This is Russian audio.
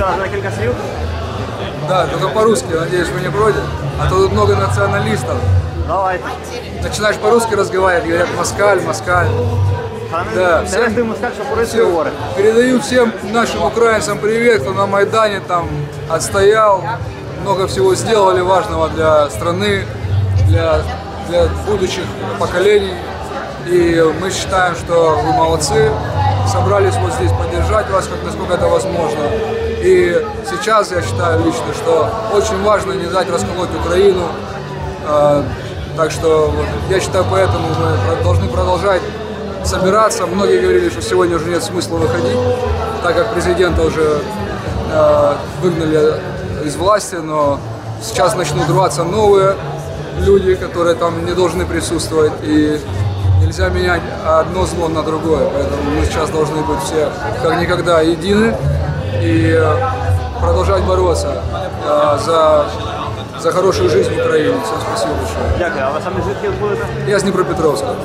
сказати декілька слів? Да, только по-русски, надеюсь, вы не против. А то тут много националистов. Давайте. Начинаешь по-русски разговаривать, говорят москаль, москаль. Та не, Да, не всім- весь москаль, що по-русски Всё. говорить. Передаю всем нашим украинцам привет, кто на Майдане там отстоял, много всего сделали важного для страны, для, для будущих поколений. И мы считаем, что вы молодцы, собрались вот здесь поддержать вас, как насколько это возможно. И сейчас я считаю лично, что очень важно не дать расколоть Украину. А, Так что я считаю, поэтому мы должны продолжать собираться. Многие говорили, что сегодня уже нет смысла выходить, так как президента уже э, выгнали из власти, но сейчас начнут рваться новые люди, которые там не должны присутствовать. И нельзя менять одно зло на другое. Поэтому мы сейчас должны быть все как никогда едины и э, продолжать бороться э, за, за хорошую жизнь в Украине. Всем спасибо большое. Дякую. А? Я с Днепропетровска.